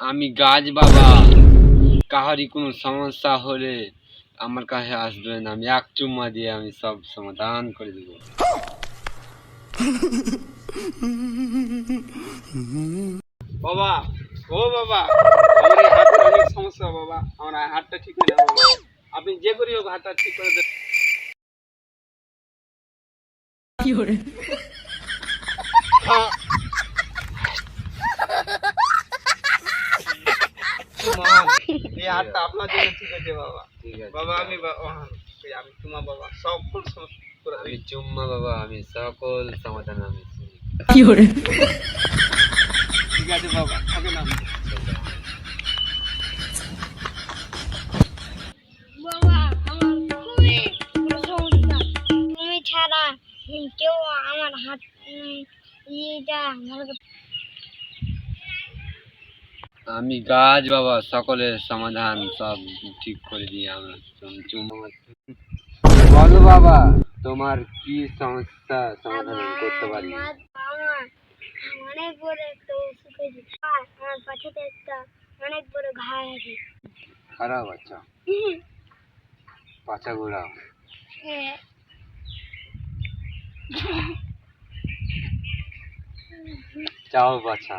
আমি গাছ বাবা। কাহারি কোনো সমস্যা হলে আমার কাছে আসবেন আমি এক চুম্মা দিয়ে আমি সব সমাধান করে দেবো। বাবা ও বাবা আমার এই হাতের অনেক সমস্যা বাবা। আমার হাতটা ঠিক হয় না আপনি যে করি হোক হাতটা ঠিক করে দেন। হ্যাঁ। এই হাতটা আপনার জন্য ঠিক আছে বাবা। বাবা আমি বা- মহান, এই আমি তোমার বাবা সকল আমি চুম্মা বাবা আমি সকল সমাধান আমি ঠিক আছে বাবা ওকে না বাবা আমার খুবই বড় সমস্যা তুমি ছাড়া কেউ আমার হাত উম, ভালো আমি গাছ বাবা সকলের সমাধান সব ঠিক করে দিই আমরা বলো বাবা তোমার কি সমস্যা সমাধান করতে পারি? আমার অনেক বড় একটা আমার অনেক বড় ঘা আছে। খারাপ আচ্ছা পাছা ঘোরা চাও বাছা